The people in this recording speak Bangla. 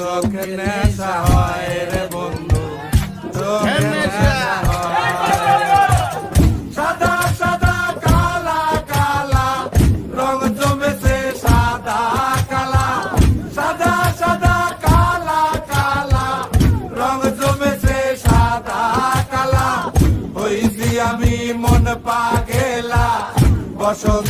চোখে নেশা হয় রে বন্ধু চোখে নেশা। সাদা সাদা কালা কালা রং জমেছে সাদা কালা। সাদা সাদা কালা কালা রং জমেছে সাদা কালা। হইছি আমি মন পাগেলা বসন্ত